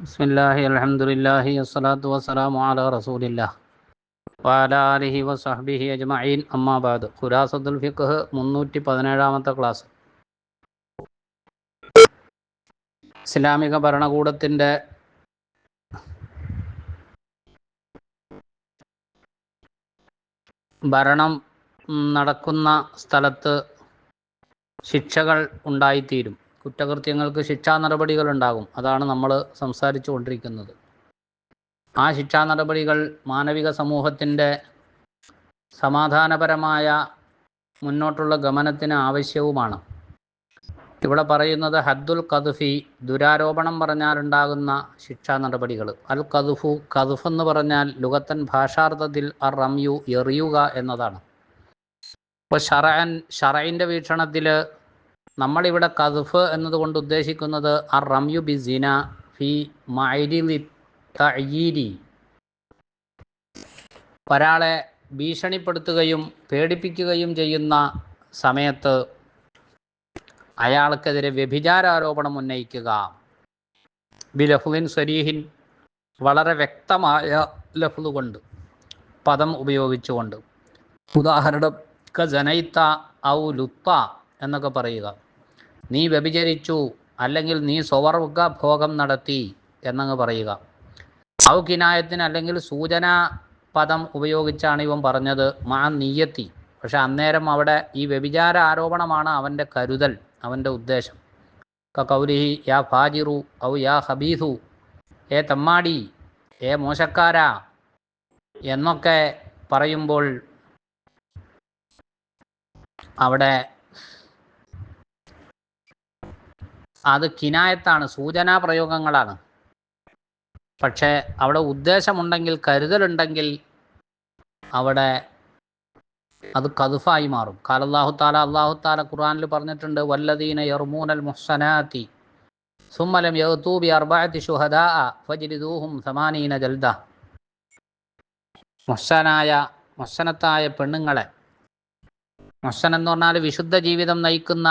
ബിസ്മില്ലാഹി അലഹമുല്ലാഹി അസ്സലാത്തു വസ്സലാമു അലാ റസൂലില്ലാ വാല അലിഹി വസഹബിഹി അജ്മഈൻ. അമ്മാബാദ് ഖുരാസത്തുൽ ഫിഖ് മുന്നൂറ്റി പതിനേഴാമത്തെ ക്ലാസ്. ഇസ്ലാമിക ഭരണകൂടത്തിന്റെ ഭരണം നടക്കുന്ന സ്ഥലത്ത് ശിക്ഷകൾ ഉണ്ടായിത്തീരും. കുറ്റകൃത്യങ്ങൾക്ക് ശിക്ഷാ നടപടികൾ ഉണ്ടാകും അതാണ് നമ്മൾ സംസാരിച്ചു കൊണ്ടിരിക്കുന്നത് ആ ശിക്ഷാ നടപടികൾ മാനവിക സമൂഹത്തിന്റെ സമാധാനപരമായ മുന്നോട്ടുള്ള ഗമനത്തിന് ആവശ്യവുമാണ്. ഇവിടെ പറയുന്നത് ഹദ്ദുൽ കദുഫി ദുരാരോപണം പറഞ്ഞാലുണ്ടാകുന്ന ശിക്ഷാ നടപടികൾ അൽ കദുഫു കദുഫ് എന്ന് പറഞ്ഞാൽ ലുഗത്തൻ ഭാഷാർത്ഥത്തിൽ അർ റംയു എറിയുക എന്നതാണ്. ഇപ്പോൾ ഷറൻ ഷറൈന്റെ വീക്ഷണത്തിൽ നമ്മളിവിടെ കസുഫ് എന്നതുകൊണ്ട് ഉദ്ദേശിക്കുന്നത് അർ റംയു ബി സിന ഫി മൈലി തയ്യീരി ഒരാളെ ഭീഷണിപ്പെടുത്തുകയും പേടിപ്പിക്കുകയും ചെയ്യുന്ന സമയത്ത് അയാൾക്കെതിരെ വ്യഭിചാരാരോപണം ഉന്നയിക്കുക. ബി ലഫുലിൻ സരീഹിൻ വളരെ വ്യക്തമായ ലഫ്ലു കൊണ്ട് പദം ഉപയോഗിച്ചുകൊണ്ട്. ഉദാഹരണം ക ജനൈത്ത ഔ ലുത്ത എന്നൊക്കെ പറയുക. നീ വ്യഭിചരിച്ചു അല്ലെങ്കിൽ നീ സ്വവർഗ ഭോഗം നടത്തി എന്നങ്ങ് പറയുക. ഔകിനായത്തിന് അല്ലെങ്കിൽ സൂചനാ പദം ഉപയോഗിച്ചാണ് ഇവൻ പറഞ്ഞത് മാ നീയത്തി. പക്ഷെ അന്നേരം അവിടെ ഈ വ്യഭിചാര ആരോപണമാണ് അവന്റെ കരുതൽ അവന്റെ ഉദ്ദേശം. കൗലിഹി യാ ഫാജിറു ഔ യാ ഹബീസു ഏ തമ്മാടി ഏ മോശക്കാര എന്നൊക്കെ പറയുമ്പോൾ അവിടെ അത് കിനായത്താണ് സൂചനാ പ്രയോഗങ്ങളാണ്. പക്ഷേ അവിടെ ഉദ്ദേശമുണ്ടെങ്കിൽ കരുതലുണ്ടെങ്കിൽ അവിടെ അത് കതുഫായി മാറും. കാലല്ലാഹു താല അള്ളാഹു താല ഖുർആനിൽ പറഞ്ഞിട്ടുണ്ട് വല്ലദീന യർമൂനൽ മുഹ്സനാത്തി സുമ്മലം യഹ്തൂബി അർബായത്തി ഷുഹദാ ഫജ്ലിദൂഹും സമാനീന ജൽദ. മുഹ്സനായ മുഹ്സനത്തായ പെണ്ണുങ്ങളെ മുഹ്സനെന്ന് പറഞ്ഞാൽ വിശുദ്ധ ജീവിതം നയിക്കുന്ന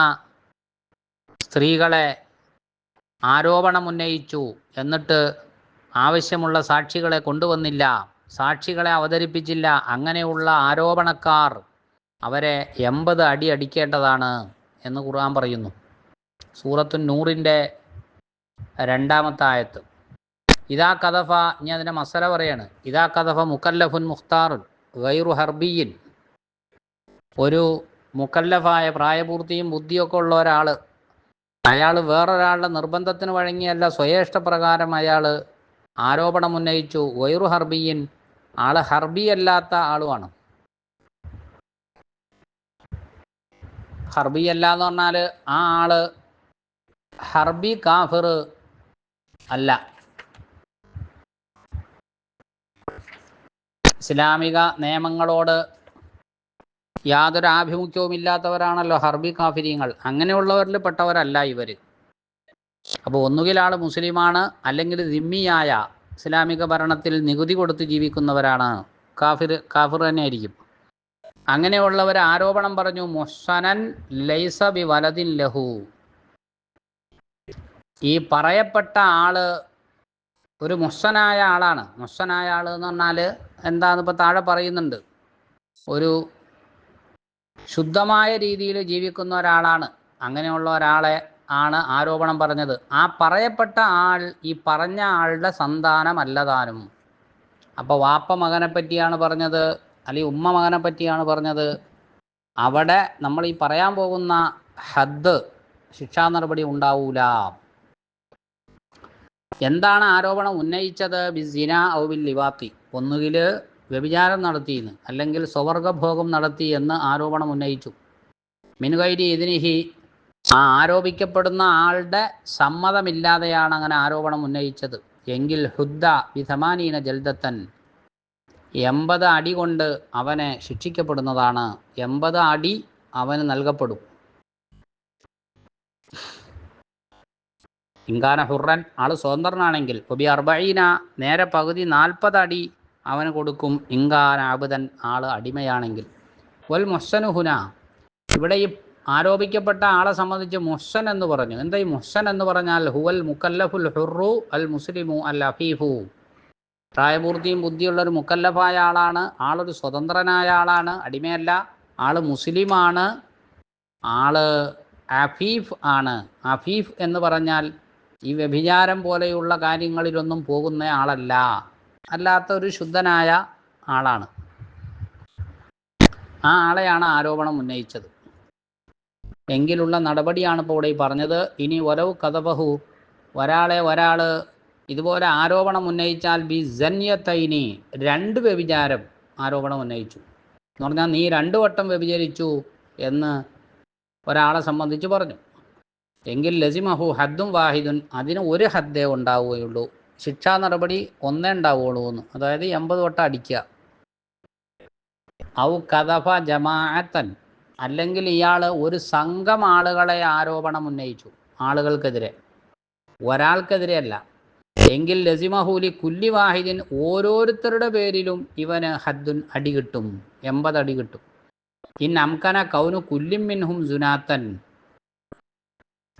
സ്ത്രീകളെ ആരോപണം ഉന്നയിച്ചു എന്നിട്ട് ആവശ്യമുള്ള സാക്ഷികളെ കൊണ്ടുവന്നില്ല. സാക്ഷികളെ അവതരിപ്പിച്ചില്ല. അങ്ങനെയുള്ള ആരോപണക്കാർ അവരെ എൺപത് അടി അടിക്കേണ്ടതാണ് എന്ന് ഖുർആൻ പറയുന്നു. സൂറത്തു നൂറിന്റെ രണ്ടാമത്തെ ആയത്ത്. ഇതാ കഥഫ ഇനി അതിന്റെ മസല പറയാണ്. ഇതാ കഥഫ മുക്കല്ലഫുൻ മുഖ്താറുൻ ഗൈറു ഹർബിയിൻ. ഒരു മുക്കല്ലഫായ പ്രായപൂർത്തിയും ബുദ്ധിയൊക്കെ ഉള്ള ഒരാൾ അയാൾ വേറൊരാളുടെ നിർബന്ധത്തിന് വഴങ്ങിയല്ല സ്വയേഷ്ടപ്രകാരം അയാൾ ആരോപണം ഉന്നയിച്ചു. വൈറു ഹർബിയിൻ ആൾ ഹർബി അല്ലാത്ത ആളുമാണ്. ഹർബി അല്ല എന്ന് പറഞ്ഞാൽ ആ ആൾ ഹർബി കാഫിർ അല്ല. ഇസ്ലാമിക നിയമങ്ങളോട് യാതൊരു ആഭിമുഖ്യവും ഇല്ലാത്തവരാണല്ലോ ഹർബി കാഫിര്യങ്ങൾ അങ്ങനെയുള്ളവരിൽ പെട്ടവരല്ല ഇവർ അപ്പോൾ ഒന്നുകിൽ ആൾ മുസ്ലിമാണ് അല്ലെങ്കിൽ ദിമ്മിയായ ഇസ്ലാമിക ഭരണത്തിൽ നികുതി കൊടുത്ത് ജീവിക്കുന്നവരാണ്. കാഫിർ കാഫിർ തന്നെ ആയിരിക്കും അങ്ങനെയുള്ളവർ ആരോപണം പറഞ്ഞു മുഹ്സനൻ ലൈസ ബി വലതിൻ ലഹു. ഈ പറയപ്പെട്ട ആൾ ഒരു മുഹ്സനായ ആളാണ്. മുഹ്സനായ ആൾ എന്ന് പറഞ്ഞാൽ എന്താന്ന് ഇപ്പോൾ താഴെ പറയുന്നുണ്ട്. ഒരു ശുദ്ധമായ രീതിയിൽ ജീവിക്കുന്ന ഒരാളാണ്. അങ്ങനെയുള്ള ഒരാളെ ആണ് ആരോപണം പറഞ്ഞത്. ആ പറയപ്പെട്ട ആൾ ഈ പറഞ്ഞ ആളുടെ സന്താനമല്ലതാനും അപ്പോൾ വാപ്പ മകനെ പറ്റിയാണ് പറഞ്ഞത് അല്ലെങ്കിൽ ഉമ്മ മകനെ പറ്റിയാണ് പറഞ്ഞത്. അവിടെ നമ്മൾ ഈ പറയാൻ പോകുന്ന ഹദ് ശിക്ഷാ നടപടി ഉണ്ടാവൂല. എന്താണ് ആരോപണം ഉന്നയിച്ചത്? ബിസിന ഔ ബിൽ ലിവാത്തി ഒന്നുകിൽ വ്യഭിചാരം നടത്തിയെന്ന് അല്ലെങ്കിൽ സ്വവർഗഭോഗം നടത്തി എന്ന് ആരോപണം ഉന്നയിച്ചു. മിനുകൈരി ഇതിനിഹി ആ ആരോപിക്കപ്പെടുന്ന ആളുടെ സമ്മതമില്ലാതെയാണ് അങ്ങനെ ആരോപണം ഉന്നയിച്ചത്. എങ്കിൽ ഹുദ്ദ വിധമാനീന ജൽദത്തൻ എൺപത് അടി കൊണ്ട് അവനെ ശിക്ഷിക്കപ്പെടുന്നതാണ്. എൺപത് അടി അവന് നൽകപ്പെടും. ഇങ്കാന ഹുറൻ ആൾ സ്വതന്ത്രനാണെങ്കിൽ ഒബി അർബൈന നേരെ പകുതി നാൽപ്പത് അടി അവന് കൊടുക്കും ഇങ്കാൻ അബുദൻ ആൾ അടിമയാണെങ്കിൽ. വൽ മുഹ്സനുഹുന ഇവിടെ ഈ ആരോപിക്കപ്പെട്ട ആളെ സംബന്ധിച്ച് മുഹ്സൻ എന്ന് പറഞ്ഞു. എന്താ ഈ മുഹ്സൻ എന്ന് പറഞ്ഞാൽ ഹുവൽ മുക്കല്ലഫുൽ ഹുറു അൽ മുസ്ലിമു അൽ അഫീഫു. പ്രായപൂർത്തിയും ബുദ്ധിയുള്ള ഒരു മുക്കല്ലഫായ ആളാണ്. ആളൊരു സ്വതന്ത്രനായ ആളാണ്. അടിമയല്ല. ആൾ മുസ്ലിമാണ്. ആൾ അഫീഫ് ആണ്. അഫീഫ് എന്ന് പറഞ്ഞാൽ ഈ വ്യഭിചാരം പോലെയുള്ള കാര്യങ്ങളിലൊന്നും പോകുന്ന ആളല്ല. അല്ലാത്ത ഒരു ശുദ്ധനായ ആളാണ്. ആ ആളെയാണ് ആരോപണം ഉന്നയിച്ചത്. എങ്കിലുള്ള നടപടിയാണ് ഇപ്പോൾ ഇവിടെ പറഞ്ഞത്. ഇനി ഒരവ് കഥബഹു ഒരാളെ ഒരാൾ ഇതുപോലെ ആരോപണം ഉന്നയിച്ചാൽ ബി ജന്യത്തൈനി. രണ്ട് വ്യഭിചാരം ആരോപണം ഉന്നയിച്ചു. എന്ന് പറഞ്ഞാൽ നീ രണ്ടു വട്ടം വ്യഭിചരിച്ചു എന്ന് ഒരാളെ സംബന്ധിച്ച് പറഞ്ഞു. എങ്കിൽ ലസിമഹു ഹദ്ദും വാഹിദുൻ. അതിന് ഒരു ഹദ്ദേ ഉണ്ടാവുകയുള്ളൂ. ശിക്ഷാ നടപടി ഒന്നേ ഉണ്ടാവുകയുള്ളൂ എന്ന്. അതായത് എൺപത് വട്ടം അടിക്കുക. ഔ കഥഫ ജമാഅത്തൻ. അല്ലെങ്കിൽ ഇയാൾ ഒരു സംഘം ആളുകളെ ആരോപണം ഉന്നയിച്ചു ആളുകൾക്കെതിരെ. ഒരാൾക്കെതിരെ അല്ല എങ്കിൽ ലസിമഹൂലി കുല്ലി വാഹിദിൻ ഓരോരുത്തരുടെ പേരിലും ഇവന് ഹദ്ദുൻ അടി കിട്ടും. എൺപത് അടി കിട്ടും. ഇൻ അംകന കൗനു കുല്ലിം മിൻഹും ജുനാത്തൻ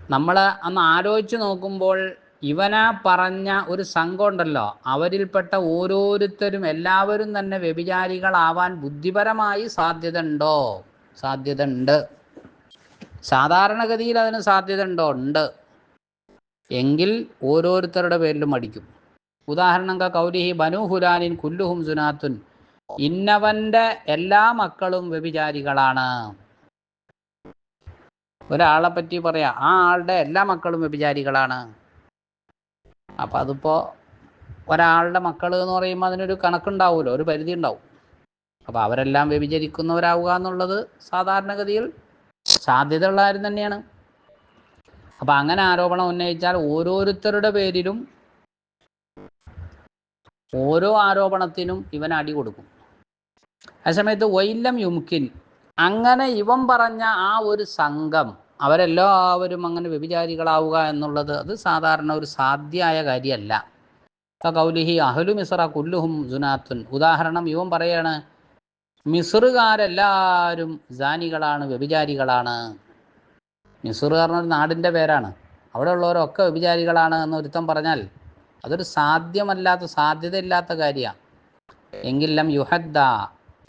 നമ്മൾ അന്ന് ആലോചിച്ച് നോക്കുമ്പോൾ ഇവനാ പറഞ്ഞ ഒരു സംഘം ഉണ്ടല്ലോ അവരിൽപ്പെട്ട ഓരോരുത്തരും എല്ലാവരും തന്നെ വ്യഭിചാരികളാവാൻ ബുദ്ധിപരമായി സാധ്യത ഉണ്ടോ സാധ്യത ഉണ്ട് സാധാരണഗതിയിൽ അതിന് സാധ്യത ഉണ്ടോ. ഉണ്ട് എങ്കിൽ ഓരോരുത്തരുടെ പേരിലും അടിക്കും. ഉദാഹരണം കൗരിഹി ബനു ഹുലാനിൻ കുല്ലുഹും സുനാത്തുൻ. ഇന്നവന്റെ എല്ലാ മക്കളും വ്യഭിചാരികളാണ്. ഒരാളെ പറ്റി പറയാ. ആ ആളുടെ എല്ലാ മക്കളും വ്യഭിചാരികളാണ്. അപ്പൊ അതിപ്പോ ഒരാളുടെ മക്കൾ എന്ന് പറയുമ്പോൾ അതിനൊരു കണക്കുണ്ടാവുമല്ലോ ഒരു പരിധി ഉണ്ടാവും അപ്പൊ അവരെല്ലാം വ്യഭിചരിക്കുന്നവരാവുക എന്നുള്ളത് സാധാരണഗതിയിൽ സാധ്യതയുള്ള കാര്യം തന്നെയാണ്. അപ്പൊ അങ്ങനെ ആരോപണം ഉന്നയിച്ചാൽ ഓരോരുത്തരുടെ പേരിലും ഓരോ ആരോപണത്തിനും ഇവൻ അടി കൊടുക്കും. ആ സമയത്ത് വൈലം യുമുക്കിൻ അങ്ങനെ ഇവൻ പറഞ്ഞ ആ ഒരു സംഘം അവരെല്ലാവരും അങ്ങനെ വ്യഭിചാരികളാവുക എന്നുള്ളത് അത് സാധാരണ ഒരു സാധ്യമായ കാര്യമല്ല. കൗലിഹി അഹലു മിസ്ര കുല്ലുഹും ജുനാത്തുൻ. ഉദാഹരണം ഇവൻ പറയാണ് മിസ്റുകാരെല്ലാവരും ജാനികളാണ് വ്യഭിചാരികളാണ്. മിസ്ർ പറഞ്ഞൊരു നാടിന്റെ പേരാണ്. അവിടെ ഉള്ളവരൊക്കെ വ്യഭിചാരികളാണ് എന്ന് ഒരുത്തം പറഞ്ഞാൽ അതൊരു സാധ്യമല്ലാത്ത സാധ്യതയില്ലാത്ത കാര്യമാണ്. എങ്കിലും യുഹദ്ദ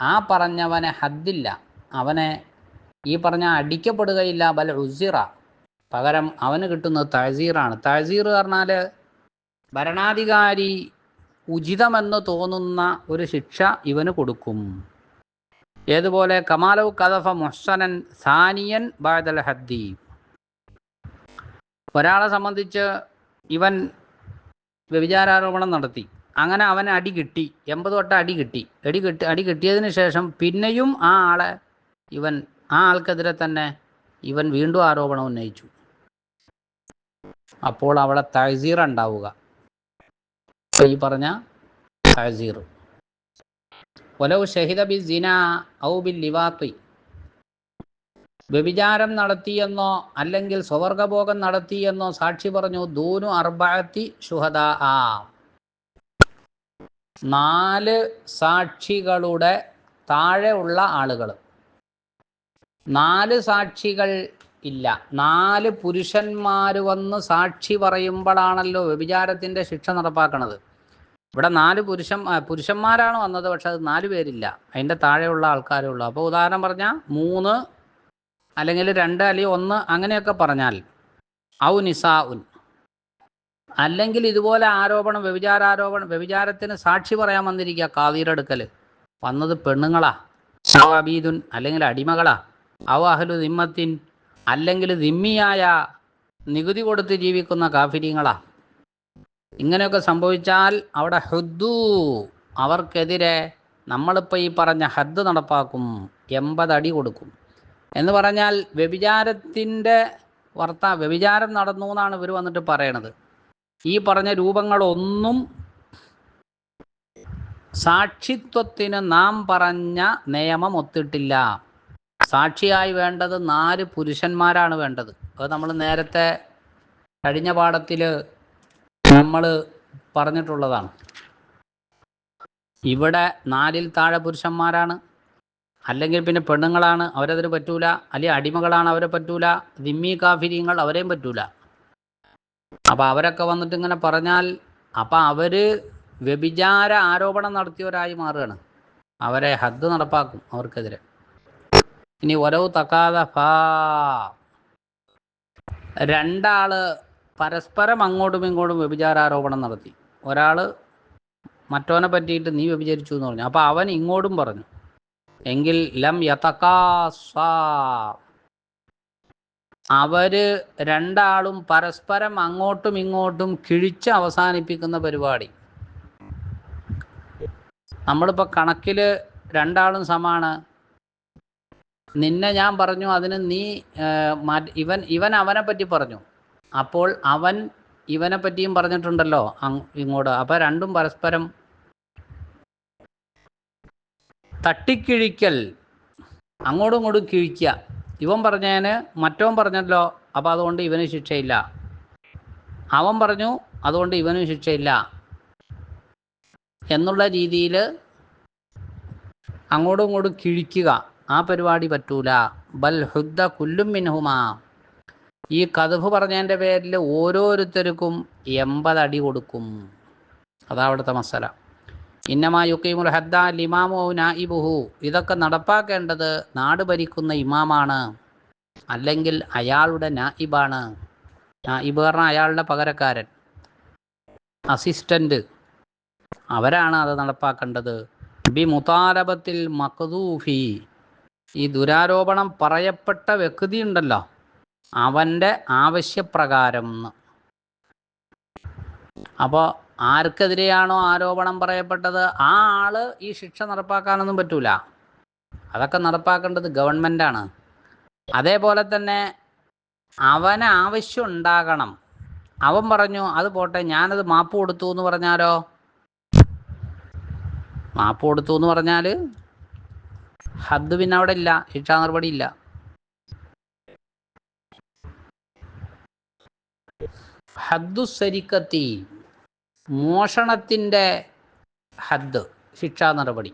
ആ പറഞ്ഞവനെ ഹദ്ദില്ല. അവനെ ഈ പറഞ്ഞ അടിക്കപ്പെടുകയില്ല ബൽ ഉസിറ. പകരം അവന് കിട്ടുന്നത് തഴസീറാണ് തഴസീർ പറഞ്ഞാൽ ഭരണാധികാരി ഉചിതമെന്ന് തോന്നുന്ന ഒരു ശിക്ഷ ഇവന് കൊടുക്കും. ഏതുപോലെ? കമാലവ് കദഫ മുഹ്സനൻ സാനിയൻ ബാദൽ ഹദ്ദി. ഒരാളെ സംബന്ധിച്ച് ഇവൻ വ്യഭിചാരാരോപണം നടത്തി. അങ്ങനെ അവന് അടി കിട്ടി. എൺപത് വട്ടം അടി കിട്ടി. അടി കിട്ടി അടി കിട്ടിയതിന് ശേഷം പിന്നെയും ആ ആളെ ഇവൻ ആ ആൾക്കെതിരെ തന്നെ ഇവൻ വീണ്ടും ആരോപണം ഉന്നയിച്ചു. അപ്പോൾ അവിടെ തഹസീർ ഉണ്ടാവുക. ഈ പറഞ്ഞ തഹസീർ. ഒലവ് ഷഹിദ ബി സിന ഔ ബിൽ ലിവാത്തി. വ്യഭിചാരം നടത്തിയെന്നോ അല്ലെങ്കിൽ സ്വവർഗഭോഗം നടത്തിയെന്നോ സാക്ഷി പറഞ്ഞു ദൂനു അർബാത്തി ഷുഹദ ആ. നാല് സാക്ഷികളുടെ താഴെ ഉള്ള ആളുകൾ നാല് സാക്ഷികൾ ഇല്ല. നാല് പുരുഷന്മാർ വന്ന് സാക്ഷി പറയുമ്പോഴാണല്ലോ വ്യഭിചാരത്തിന്റെ ശിക്ഷ നടപ്പാക്കണത്. ഇവിടെ നാല് പുരുഷൻ പുരുഷന്മാരാണ് വന്നത് പക്ഷെ അത് നാല് പേരില്ല. അതിന്റെ താഴെയുള്ള ആൾക്കാരേ ഉള്ളൂ. അപ്പോൾ ഉദാഹരണം പറഞ്ഞാൽ മൂന്ന് അല്ലെങ്കിൽ രണ്ട് അല്ലെങ്കിൽ ഒന്ന് അങ്ങനെയൊക്കെ പറഞ്ഞാൽ ഔ നിസാ ഉൻ അല്ലെങ്കിൽ ഇതുപോലെ ആരോപണം വ്യഭിചാരാരോപണം വ്യഭിചാരത്തിന് സാക്ഷി പറയാൻ വന്നിരിക്കുക കാവീരെടുക്കൽ വന്നത് പെണ്ണുങ്ങളാ. അബീദുൻ അല്ലെങ്കിൽ അടിമകളാ. ഔ അഹ്ലു ദിമ്മത്തിൻ അല്ലെങ്കിൽ ദിമ്മിയായ നികുതി കൊടുത്ത് ജീവിക്കുന്ന കാഫിര്യങ്ങളാ ഇങ്ങനെയൊക്കെ സംഭവിച്ചാൽ അവിടെ ഹുദ്ദു അവർക്കെതിരെ നമ്മളിപ്പോൾ ഈ പറഞ്ഞ ഹദ്ദ് നടപ്പാക്കും എൺപതടി കൊടുക്കും. എന്ന് പറഞ്ഞാൽ വ്യഭിചാരത്തിന്റെ വർത്ത വ്യഭിചാരം നടന്നു എന്നാണ് ഇവർ വന്നിട്ട് പറയണത്. ഈ പറഞ്ഞ രൂപങ്ങളൊന്നും സാക്ഷിത്വത്തിന് നാം പറഞ്ഞ നിയമം ഒത്തിട്ടില്ല. സാക്ഷിയായി വേണ്ടത് നാല് പുരുഷന്മാരാണ് വേണ്ടത്. അത് നമ്മൾ നേരത്തെ കഴിഞ്ഞ പാഠത്തിൽ നമ്മൾ പറഞ്ഞിട്ടുള്ളതാണ്. ഇവിടെ നാലിൽ താഴെ പുരുഷന്മാരാണ്. അല്ലെങ്കിൽ പിന്നെ പെണ്ണുങ്ങളാണ് അവരതിന് പറ്റൂല. അല്ലെങ്കിൽ അടിമകളാണ് അവരെ പറ്റൂല. ദിമ്മി കാഫിര്യങ്ങൾ അവരെയും പറ്റൂല. അപ്പം അവരൊക്കെ വന്നിട്ട് ഇങ്ങനെ പറഞ്ഞാൽ അപ്പം അവർ വ്യഭിചാര ആരോപണം നടത്തിയവരായി മാറുകയാണ്. അവരെ ഹദ് നടപ്പാക്കും അവർക്കെതിരെ. ഇനി ഒരവ് തക്കാത രണ്ടാൾ പരസ്പരം അങ്ങോട്ടും ഇങ്ങോട്ടും വ്യഭിചാരാരോപണം നടത്തി. ഒരാൾ മറ്റവനെ പറ്റിയിട്ട് നീ വ്യഭിചരിച്ചു എന്ന് പറഞ്ഞു. അപ്പൊ അവൻ ഇങ്ങോട്ടും പറഞ്ഞു. എങ്കിൽ ലം യതക്കാസ അവർ രണ്ടാളും പരസ്പരം അങ്ങോട്ടും ഇങ്ങോട്ടും കിഴിച്ച് അവസാനിപ്പിക്കുന്ന പരിപാടി. നമ്മളിപ്പോൾ കണക്കിൽ രണ്ടാളും സമാണ്. നിന്നെ ഞാൻ പറഞ്ഞു അതിന് നീ ഇവൻ ഇവൻ അവനെ പറ്റി പറഞ്ഞു. അപ്പോൾ അവൻ ഇവനെ പറ്റിയും പറഞ്ഞിട്ടുണ്ടല്ലോ ഇങ്ങോട്ട്. അപ്പൊ രണ്ടും പരസ്പരം തട്ടിക്കിഴിക്കൽ. അങ്ങോട്ടും ഇങ്ങോട്ടും കിഴിക്കുക ഇവൻ പറഞ്ഞതിന് മറ്റവൻ പറഞ്ഞല്ലോ അപ്പോൾ അതുകൊണ്ട് ഇവന് ശിക്ഷയില്ല. അവൻ പറഞ്ഞു അതുകൊണ്ട് ഇവനും ശിക്ഷയില്ല. എന്നുള്ള രീതിയിൽ അങ്ങോട്ടും ഇങ്ങോട്ടും കിഴിക്കുക. ആ പരിപാടി പറ്റൂല. ബൽ ഹുദ്ദ കുല്ലും മിൻഹുമാ. ഈ കഥഫ് പറഞ്ഞതിന്റെ പേരിൽ ഓരോരുത്തർക്കും എൺപത് അടി കൊടുക്കും. അതാ അവിടുത്തെ മസല. ഇന്നമാ യുക്കീമുൽ ഹദ്ദ ലിമാമോ നായിബുഹു. ഇതൊക്കെ നടപ്പാക്കേണ്ടത് നാട് ഭരിക്കുന്ന ഇമാമാണ്. അല്ലെങ്കിൽ അയാളുടെ നായിബാണ്. നായിബ് പറഞ്ഞാൽ അയാളുടെ പകരക്കാരൻ. അസിസ്റ്റന്റ് അവരാണ് അത് നടപ്പാക്കേണ്ടത്. ബി മുതാലബത്തിൽ മഖദൂഫി. ഈ ദുരാരോപണം പറയപ്പെട്ട വ്യക്തി ഉണ്ടല്ലോ അവന്റെ ആവശ്യപ്രകാരം അപ്പോൾ ആർക്കെതിരെയാണോ ആരോപണം പറയപ്പെട്ടത്? ആ ആൾ ഈ ശിക്ഷ നടപ്പാക്കാനൊന്നും പറ്റൂല. അതൊക്കെ നടപ്പാക്കേണ്ടത് ഗവൺമെന്റാണ് അതേപോലെ തന്നെ അവന് ആവശ്യം ഉണ്ടാകണം. അവൻ പറഞ്ഞു അത് പോട്ടെ ഞാനത് മാപ്പ് കൊടുത്തു എന്ന് പറഞ്ഞാലോ? മാപ്പ് കൊടുത്തു എന്ന് പറഞ്ഞാൽ ഹദ് പിന്നെ അവിടെ ഇല്ല. ശിക്ഷാ നടപടി ഇല്ല. ഹദ്ദു സരിക്കത്തി മോഷണത്തിന്റെ ഹദ് ശിക്ഷാ നടപടി.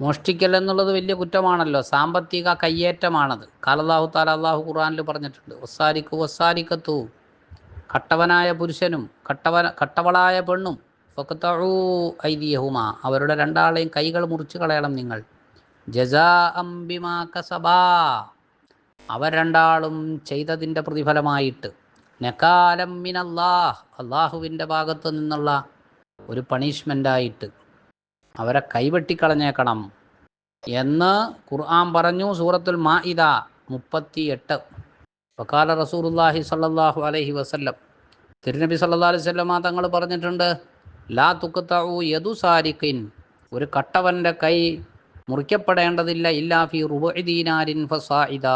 മോഷ്ടിക്കൽ എന്നുള്ളത് വലിയ കുറ്റമാണല്ലോ. സാമ്പത്തിക കയ്യേറ്റമാണത്. കാലല്ലാഹു താല അള്ളാഹു ഖുർആനിൽ പറഞ്ഞിട്ടുണ്ട്. ഒസാരിക്കു ഒസാരിക്കത്തു കട്ടവനായ പുരുഷനും കട്ടവ കട്ടവളായ പെണ്ണും ഫക്തഊ ഐദിയഹുമ. അവരുടെ രണ്ടാളെയും കൈകൾ മുറിച്ചു കളയണം നിങ്ങൾ. ജസാ അംബിമാ കസബാ. അവർ രണ്ടാളും ചെയ്തതിന്റെ പ്രതിഫലമായിട്ട് നക്കാലം മിനല്ലാഹ് അള്ളാഹുവിന്റെ ഭാഗത്തു നിന്നുള്ള ഒരു പണിഷ്മെന്റായിട്ട് അവരെ കൈവെട്ടിക്കളഞ്ഞേക്കണം എന്ന് ഖുർആൻ പറഞ്ഞു. സൂറത്തുൽ മാഇദ മുപ്പത്തി എട്ട് വക്കാല റസൂലുല്ലാഹി സല്ലാഹു അലഹി വസല്ലം. തിരുനബി സല്ലാ അലൈഹി വസല്ലമ തങ്ങൾ പറഞ്ഞിട്ടുണ്ട് ലാ തുക്കത്തഉ യദു സാരിഖിൻ. ഒരു കട്ടവന്റെ കൈ മുറിക്കപ്പെടേണ്ടതില്ല ഇല്ലാ ഫി ദീനാരിൻ ഫസായിദ.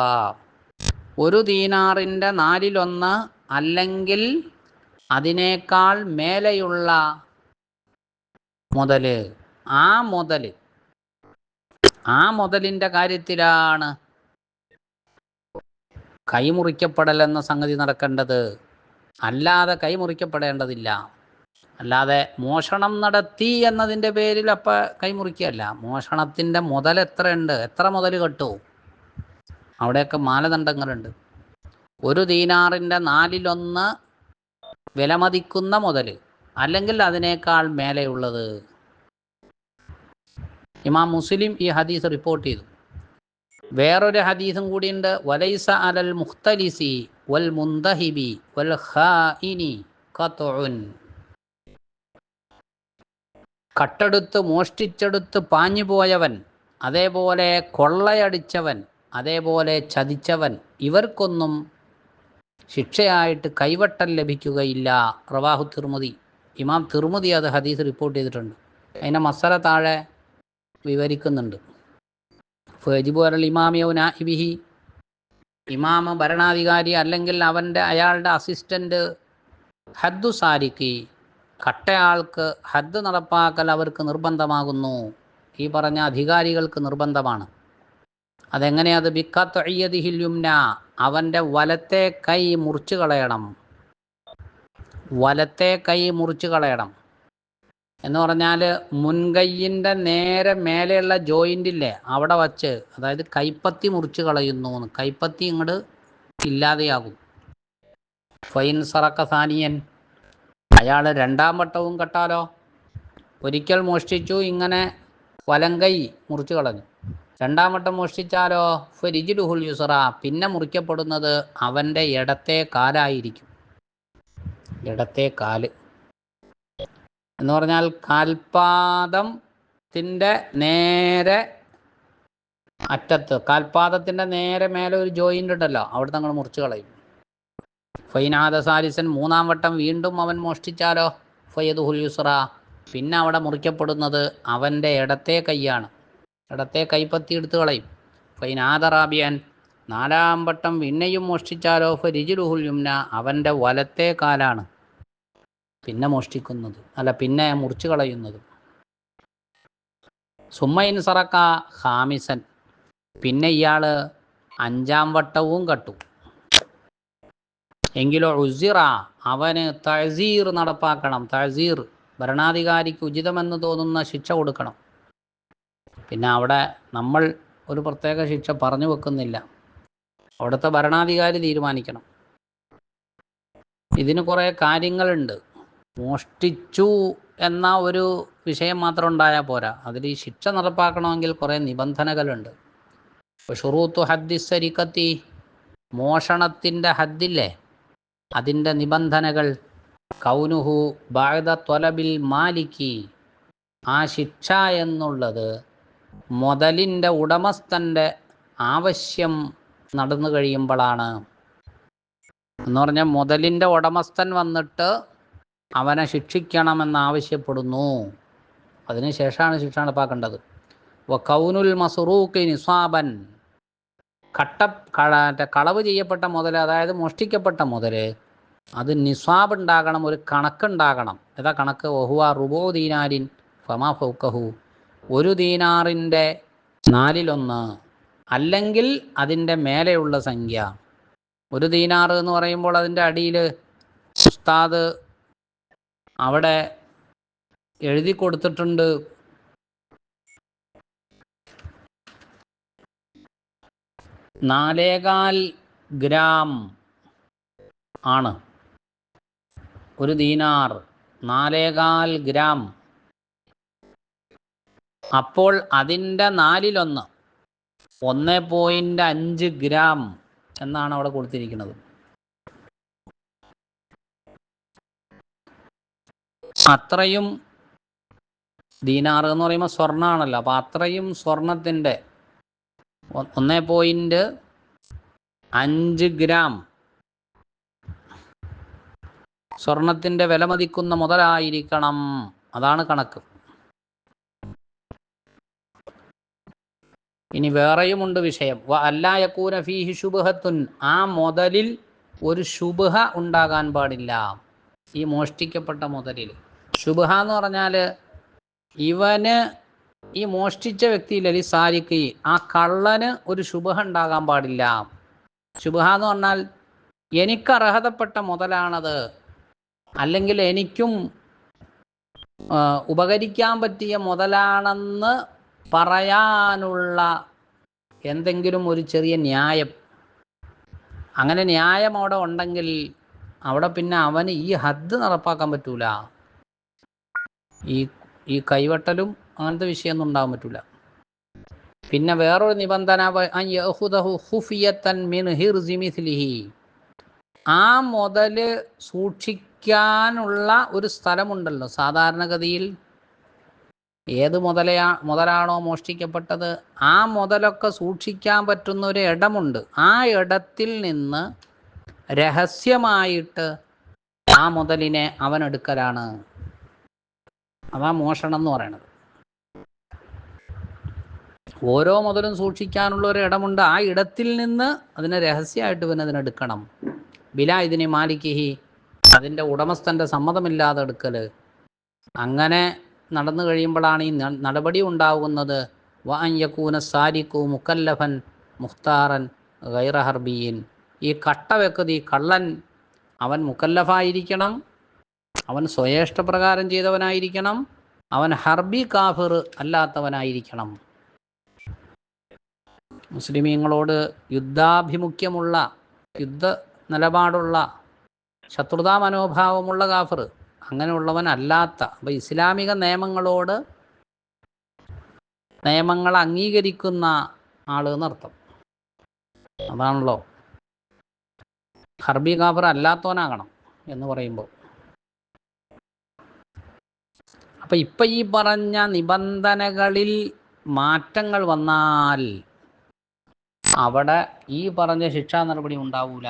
ഒരു ദീനാറിന്റെ നാലിലൊന്ന് അല്ലെങ്കിൽ അതിനേക്കാൾ മേലെയുള്ള മുതൽ ആ മുതൽ ആ മുതലിന്റെ കാര്യത്തിലാണ് കൈമുറിക്കപ്പെടലെന്ന സംഗതി നടക്കേണ്ടത്. അല്ലാതെ കൈമുറിക്കപ്പെടേണ്ടതില്ല. അല്ലാതെ മോഷണം നടത്തി എന്നതിന്റെ പേരിൽ അപ്പം കൈമുറിക്കുകയല്ല മോഷണത്തിന്റെ മുതൽ എത്രയുണ്ട്? എത്ര മുതൽ കെട്ടു? അവിടെയൊക്കെ മാനദണ്ഡങ്ങളുണ്ട്. ഒരു ദീനാറിന്റെ നാലിലൊന്ന് വിലമതിക്കുന്ന മുതൽ അല്ലെങ്കിൽ അതിനേക്കാൾ മേലെയുള്ളത്. ഇമാം മുസ്ലിം ഈ ഹദീസ് റിപ്പോർട്ട് ചെയ്തു. വേറൊരു ഹദീസും കൂടിയുണ്ട്. വലൈസ അലൽ മുഖ്തലിസി വൽ മുന്തഹിബി വൽ ഖാഇനി ഖത്ഉൻ കട്ടെടുത്ത് മോഷ്ടിച്ചെടുത്ത് പാഞ്ഞുപോയവൻ അതേപോലെ കൊള്ളയടിച്ചവൻ അതേപോലെ ചതിച്ചവൻ ഇവർക്കൊന്നും ശിക്ഷയായിട്ട് കൈവട്ടം ലഭിക്കുകയില്ല. റവാഹു തിർമുതി ഇമാം തിർമുതി അത് ഹദീസ് റിപ്പോർട്ട് ചെയ്തിട്ടുണ്ട്. അതിനെ മസല താഴെ വിവരിക്കുന്നുണ്ട്. ഫജിബു അൽ ഇമാമിയൗന ഇമാമ ഭരണാധികാരി അല്ലെങ്കിൽ അവന്റെ അയാളുടെ അസിസ്റ്റന്റ് ഹദ്ദു സാരിക്ക് കട്ടയാൾക്ക് ഹദ് നടപ്പാക്കൽ അവർക്ക് നിർബന്ധമാകുന്നു. ഈ പറഞ്ഞ അധികാരികൾക്ക് നിർബന്ധമാണ്. അതെങ്ങനെയത് അത്? ബിക്കത്തൊയ്യദിഹിൽ യുംന. അവന്റെ വലത്തെ കൈ മുറിച്ചു കളയണം. വലത്തെ കൈ മുറിച്ചു കളയണം. എന്ന് പറഞ്ഞാൽ മുൻകൈയിന്റെ നേരെ മേലെയുള്ള ജോയിന്റില്ലേ അവിടെ വച്ച്. അതായത് കൈപ്പത്തി മുറിച്ച് കളയുന്നു കൈപ്പത്തി ഇങ്ങോട്ട് ഇല്ലാതെയാകും. ഫൈൻ സറക്ക സാനിയൻ അയാൾ രണ്ടാം വട്ടവും കെട്ടാലോ? ഒരിക്കൽ മോഷ്ടിച്ചു ഇങ്ങനെ വലങ്കൈ മുറിച്ചു കളഞ്ഞു. രണ്ടാം വട്ടം മോഷ്ടിച്ചാലോ? ഫരിജിലുഹുൽ യുസറ പിന്നെ മുറിക്കപ്പെടുന്നത് അവന്റെ ഇടത്തെ കാലായിരിക്കും. ഇടത്തെ കാൽ. എന്ന് പറഞ്ഞാൽ കാൽപാദത്തിന്റെ നേരെ അറ്റത്ത് കാൽപാദത്തിന്റെ നേരെ മേലെ ഒരു ജോയിന്റ് ഉണ്ടല്ലോ അവിടെ തങ്ങൾ മുറിച്ച് കളയും. ഫൈനാദ സാലിസൻ മൂന്നാം വട്ടം വീണ്ടും അവൻ മോഷ്ടിച്ചാലോ? ഫയദുഹുൽ യുസ്ര പിന്നെ അവിടെ മുറിക്കപ്പെടുന്നത് അവന്റെ ഇടത്തെ കൈയാണ്. ഇടത്തെ കൈപ്പത്തി എടുത്തു കളയും. ഫൈനാദ റാബിയൻ നാലാം വട്ടം പിന്നെയും മോഷ്ടിച്ചാലോ? ഫരിജുലുഹുൽ യുംന അവന്റെ വലത്തെ കാലാണ്. പിന്നെ മോഷ്ടിക്കുന്നത്. അല്ല പിന്നെ മുറിച്ചു കളയുന്നത്. സുമ്മയിൻ സറക്ക ഹാമിസൻ. പിന്നെ ഇയാൾ അഞ്ചാം വട്ടവും കട്ടു. എങ്കിലോ ഉസിറ അവന് തഴസീർ നടപ്പാക്കണം. തഴസീർ ഭരണാധികാരിക്ക് ഉചിതമെന്ന് തോന്നുന്ന ശിക്ഷ കൊടുക്കണം. പിന്നെ അവിടെ നമ്മൾ ഒരു പ്രത്യേക ശിക്ഷ പറഞ്ഞു വെക്കുന്നില്ല. അവിടുത്തെ ഭരണാധികാരി തീരുമാനിക്കണം. ഇതിന് കുറേ കാര്യങ്ങളുണ്ട്. മോഷ്ടിച്ചു എന്ന ഒരു വിഷയം മാത്രം ഉണ്ടായാൽ പോരാ. അതിൽ ഈ ശിക്ഷ നടപ്പാക്കണമെങ്കിൽ കുറേ നിബന്ധനകളുണ്ട്. ഷുറൂത്തു ഹദ്ദി സരിക്കത്തി മോഷണത്തിന്റെ ഹദ്ദില്ലേ? അതിന്റെ നിബന്ധനകൾ കൗനുഹു ബാദ ത്വലബിൽ മാലിക്കി ആ ശിക്ഷ എന്നുള്ളത് മുതലിന്റെ ഉടമസ്ഥന്റെ ആവശ്യം നടന്നു കഴിയുമ്പോഴാണ്. എന്ന് പറഞ്ഞാൽ മുതലിന്റെ ഉടമസ്ഥൻ വന്നിട്ട് അവനെ ശിക്ഷിക്കണമെന്ന് ആവശ്യപ്പെടുന്നു. അതിനുശേഷമാണ് ശിക്ഷ നടപ്പാക്കേണ്ടത്. വ കൗനുൽ മസുറൂക്ക് നിസ്വാബൻ കട്ട കളവ് ചെയ്യപ്പെട്ട മുതൽ അതായത് മോഷ്ടിക്കപ്പെട്ട മുതൽ അത് നിസ്വാബ് ഉണ്ടാകണം ഒരു കണക്കുണ്ടാകണം. ഏതാ കണക്ക്? ഒഹുവ റുബോ ദീനാരിൻ ഫമാ ഫൗക്കഹു. ഒരു ദീനാറിന്റെ നാലിലൊന്ന് അല്ലെങ്കിൽ അതിന്റെ മേലെയുള്ള സംഖ്യ. ഒരു ദീനാറ് എന്ന് പറയുമ്പോൾ അതിന്റെ അടിയിൽ ഉസ്താദ് അവിടെ എഴുതി കൊടുത്തിട്ടുണ്ട് നാലേകാൽ ഗ്രാം ആണ്. ഒരു ദീനാർ നാലേകാൽ ഗ്രാം. അപ്പോൾ അതിന്റെ നാലിലൊന്ന് ഒന്ന് പോയിന്റ് അഞ്ച് ഗ്രാം എന്നാണ് അവിടെ കൊടുത്തിരിക്കുന്നത്. അത്രയും ദീനാർ എന്ന് പറയുമ്പോൾ സ്വർണമാണല്ലോ. അപ്പോൾ അത്രയും സ്വർണത്തിന്റെ ഒന്ന് പോയിന്റ് അഞ്ച് ഗ്രാം. സ്വർണത്തിന്റെ വില മതിക്കുന്ന മുതലായിരിക്കണം. അതാണ് കണക്ക്. ഇനി വേറെയുമുണ്ട് വിഷയം. അല്ലായക്കൂന ഫീഹി ശുബഹത്തുൻ. ആ മുതലിൽ ഒരു ശുബഹ ഉണ്ടാകാൻ പാടില്ല. ഈ മോഷ്ടിക്കപ്പെട്ട മുതലിൽ. ശുബഹ എന്ന് പറഞ്ഞാൽ ഇവന് ഈ മോഷ്ടിച്ച വ്യക്തിയിൽ അല്ലെങ്കിൽ സാരിക്ക് ആ കള്ളന് ഒരു ശുഭഹ ഉണ്ടാകാൻ പാടില്ല. ശുഭഹ എന്ന് പറഞ്ഞാൽ എനിക്ക് അർഹതപ്പെട്ട മുതലാണത്. അല്ലെങ്കിൽ എനിക്കും ഉപകരിക്കാൻ പറ്റിയ മുതലാണെന്ന് പറയാനുള്ള എന്തെങ്കിലും ഒരു ചെറിയ ന്യായം. അങ്ങനെ ന്യായം അവിടെ ഉണ്ടെങ്കിൽ അവിടെ പിന്നെ അവന് ഈ ഹദ് നടപ്പാക്കാൻ പറ്റൂല. ഈ ഈ കൈവട്ടലും അങ്ങനത്തെ വിഷയമൊന്നും ഉണ്ടാകാൻ പറ്റില്ല പിന്നെ വേറൊരു നിബന്ധന ആ മുതൽ സൂക്ഷിക്കാനുള്ള ഒരു സ്ഥലമുണ്ടല്ലോ. സാധാരണഗതിയിൽ ഏത് മുതലയാ മുതലാണോ മോഷ്ടിക്കപ്പെട്ടത്. ആ മുതലൊക്കെ സൂക്ഷിക്കാൻ പറ്റുന്ന ഒരു ഇടമുണ്ട്. ആ ഇടത്തിൽ നിന്ന് രഹസ്യമായിട്ട് ആ മുതലിനെ അവൻ എടുക്കലാണ്. അതാ മോഷണം എന്ന് പറയണത് ഓരോ മുതലും സൂക്ഷിക്കാനുള്ള ഒരു ഇടമുണ്ട്. ആ ഇടത്തിൽ നിന്ന് അതിനെ രഹസ്യമായിട്ട് പിന്നെ അതിനെടുക്കണം ബില ഇതിനെ മാലിക്കിഹി അതിന്റെ ഉടമസ്ഥന്റെ സമ്മതമില്ലാതെ എടുക്കൽ അങ്ങനെ നടന്നു കഴിയുമ്പോഴാണ് ഈ നടപടി ഉണ്ടാകുന്നത് വഅയ്യക്കൂന സാരിക്കു മുക്കല്ലഫൻ മുഖ്താറൻ ഗൈറഹർബിയൻ ഈ കട്ട വെക്കുന്നത് ഈ കള്ളൻ അവൻ മുക്കല്ലഫായിരിക്കണം. അവൻ സ്വയേഷ്ടപ്രകാരം ചെയ്തവനായിരിക്കണം. അവൻ ഹർബി കാഫിർ അല്ലാത്തവനായിരിക്കണം. മുസ്ലിമീങ്ങളോട് യുദ്ധാഭിമുഖ്യമുള്ള യുദ്ധ നിലപാടുള്ള ശത്രുതാ മനോഭാവമുള്ള കാഫർ അങ്ങനെയുള്ളവൻ അല്ലാത്ത അപ്പം ഇസ്ലാമിക നിയമങ്ങളോട് നിയമങ്ങൾ അംഗീകരിക്കുന്ന ആൾ എന്നർത്ഥം. അതാണല്ലോ. ഹർബി കാഫർ അല്ലാത്തവനാകണം എന്ന് പറയുമ്പോൾ. അപ്പം ഇപ്പം ഈ പറഞ്ഞ നിബന്ധനകളിൽ മാറ്റങ്ങൾ വന്നാൽ അവിടെ ഈ പറഞ്ഞ ശിക്ഷാ നടപടി ഉണ്ടാവൂല.